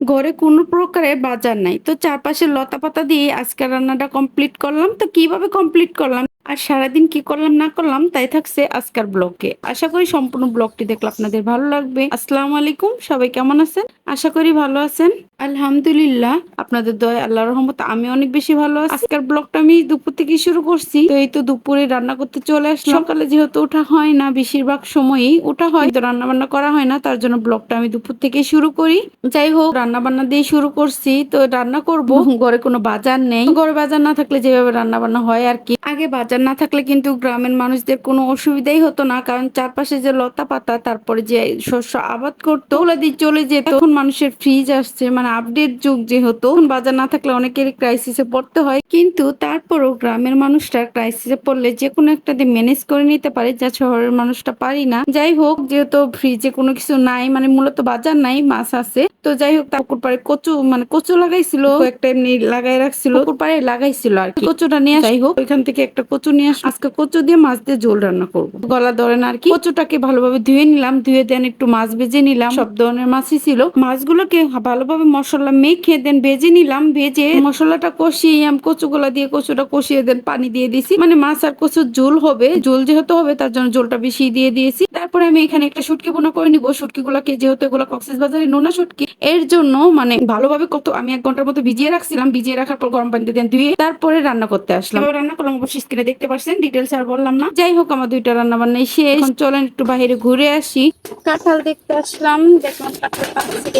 ঘরে কোনো প্রকারের বাজার নাই। তো চারপাশে লতা পাতা দিয়ে আজকে রান্নাটা কমপ্লিট করলাম। তো কীভাবে কমপ্লিট করলাম? আর সারাদিন কি করলাম, না করলাম, তাই থাকছে আজকের ব্লগে আশা করি সম্পূর্ণ ব্লগটি দেখলে আপনাদের ভালো লাগবে। আসসালামু আলাইকুম, সবাই কেমন আছেন? আশা করি ভালো আছেন। আলহামদুলিল্লাহ। আপনাদের দয়া আল্লাহ রহমত আমি অনেক বেশি ভালো আছি। আজকের ব্লগটা আমি দুপুর থেকে শুরু করছি। তো এই তো দুপুরে রান্না করতে চলে আসলাম। সকালে যেহেতু ওঠা হয় না বেশিরভাগ সময়ই ওঠা হয়। তো রান্না বান্না করা হয় না তার জন্য ব্লগটা আমি দুপুর থেকে শুরু করি। যাই হোক রান্না বান্না দিয়ে শুরু করছি। তো রান্না করব। ঘরে কোনো বাজার নেই। ঘরে বাজার না থাকলে যেভাবে রান্না বান্না হয় আর কি। আগে বাজার না থাকলে কিন্তু গ্রামের মানুষদের কোনো অসুবিধাই হতো না। কারণ চারপাশে যে লতা পাতা তারপরে যে শস্য আবাদ করতো ওগুলো দিয়ে চলে যেত। এখন মানুষের ফ্রিজ আসছে মানে আপডেট যুগ যেহেতু বাজার না থাকলে অনেকেরই ক্রাইসিসে পড়তে হয়। কিন্তু তারপরও গ্রামের মানুষরা ক্রাইসিসে পড়লে যে কোনো একটা দিয়ে ম্যানেজ করে নিতে পারে, যা শহরের মানুষটা পারি না। যাই হোক, যেহেতু ফ্রিজে কোনো কিছু নাই মানে মূলত বাজার নাই, মাছ আছে। তো যাই হোক তারপর পারে কচু মানে কচু লাগাইছিল, একটা এমনি লাগাই রাখছিল পাড়ে লাগাইছিল আর কচুটা নিয়ে যাই হোক, ওইখান থেকে একটা কচু নিয়ে আজকে কচু দিয়ে মাছ দিয়ে ঝোল রান্না করব। গলা ধরে না আর কি। কচুটাকে ভালোভাবে ধুয়ে নিলাম, ধুয়ে দেন একটু মাছ ভেজে নিলাম। সব ধরনের মাছই ছিল। মাছগুলোকে ভালোভাবে মশলা মেখে দেন, ভেজে নিলাম, ভেজে মশলাটা কষিয়ে কচুগুলা দিয়ে কচুটা কষিয়ে দেন, পানি দিয়ে দিছি। মানে মাছ আর কচুর ঝোল হবে, ঝোল যেহেতু হবে, তার জন্য ঝোলটা বেশি দিয়ে দিয়েছি। তারপরে আমি এখানে একটা শুটকি বোনা করে নিবো। শুটকি গুলাকে যেহেতু এগুলো কক্সেস বাজারে নোনা শুটকি, এর জন্য মানে ভালোভাবে কত, আমি এক ঘণ্টার মতো ভিজিয়ে রাখছিলাম। ভিজিয়ে রাখার পর গরম পানিতে দেন ধুয়ে তারপরে রান্না করতে আসলাম। রান্না করলাম, অবশ্যই স্ক্রিনে দেখতে পাচ্ছেন ডিটেলস আর বললাম না। যাই হোক, আমার দুইটা রান্না বান্নাই শেষ। চলেন একটু বাইরে ঘুরে আসি। কাঁঠাল দেখতে আসলাম। দেখলাম কাঁঠাল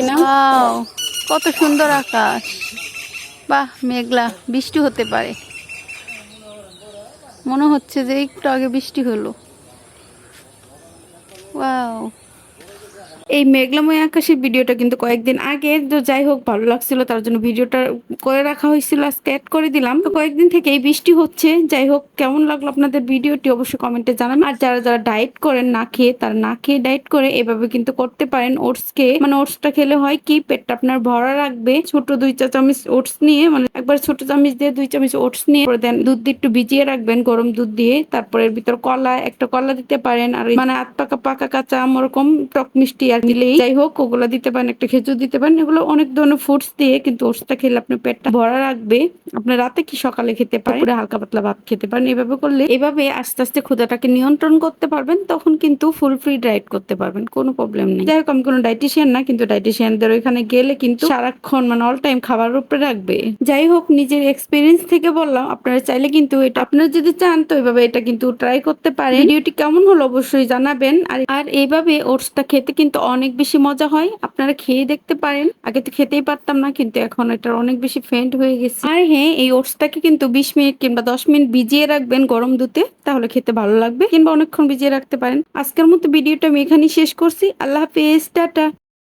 কিনা কত সুন্দর আকাশ। বাহ, মেঘলা, বৃষ্টি হতে পারে। মনে হচ্ছে যে একটু আগে বৃষ্টি হলো। ওয়াও এই মেঘলাময় আকাশের ভিডিওটা কিন্তু কয়েকদিন আগে, তো যাই হোক, ভালো লাগছিল, তার জন্য ভিডিওটা করে রাখা হয়েছিল, আজকে অ্যাড করে দিলাম। তো কয়েকদিন থেকে এই বৃষ্টি হচ্ছে। যাই হোক, কেমন লাগল আপনাদের ভিডিওটি অবশ্যই কমেন্টে জানান আর যারা যারা ডায়েট করেন না খেয়ে, তারা না খেয়ে ডায়েট করে এভাবে কিন্তু করতে পারেন। ওটস খেয়ে মানে ওটসটা খেলে হয় কি, পেটটা আপনার ভরা রাখবে। ছোট দুই চা চামচ ওটস নিয়ে মানে একবার ছোট চামচ দিয়ে দুই চামচ ওটস নিয়ে দেন দুধ দিয়ে একটু ভিজিয়ে রাখবেন, গরম দুধ দিয়ে। তারপরে ভিতর কলা, একটা কলা দিতে পারেন। আর মানে আত পাকা পাকা কাঁচা ওরকম টক মিষ্টি আর দিলেই যাই হোক, ওগুলো দিতে পারেন, একটা খেজুর দিতে পারেন, এগুলো অনেক ধরনের ফুডস দিয়ে কিন্তু খেলে আপনার পেটটা ভরা রাখবে আপনার রাতে কি সকালে খেতে পারেন? হালকা পাতলা ভাত খেতে পারেন, এভাবে করলে এভাবে আস্তে আস্তে ক্ষুদাটাকে নিয়ন্ত্রণ করতে পারবেন, তখন কিন্তু ফুল ফ্রি ডায়েট করতে পারবেন, কোনো প্রবলেম নেই। যাই হোক, আমি কোনো না, কিন্তু ওইখানে গেলে কিন্তু সারাক্ষণ মানে অল টাইম খাবার উপরে রাখবে। যাই হোক, নিজের এক্সপিরিয়েন্স থেকে বললাম, আপনারা চাইলে কিন্তু এটা, আপনারা যদি চান তো এভাবে এটা কিন্তু ট্রাই করতে পারেন। ভিডিওটি কেমন হলো অবশ্যই জানাবেন। আর এইভাবে ওটসটা খেতে কিন্তু অনেক বেশি মজা হয়। আপনারা খেয়ে দেখতে পারেন। আগে তো খেতেই পারতাম না, কিন্তু এখন এটার অনেক বেশি ফেন্ট হয়ে গেছে। আর হ্যাঁ এই ওটসটাকে কিন্তু বিশ মিনিট কিংবা দশ মিনিট ভিজিয়ে রাখবেন গরম দুধে, তাহলে খেতে ভালো লাগবে। কিংবা অনেকক্ষণ ভিজিয়ে রাখতে পারেন। আজকের মতো ভিডিওটা আমি এখানেই শেষ করছি। আল্লাহ হাফেজ, টাটা।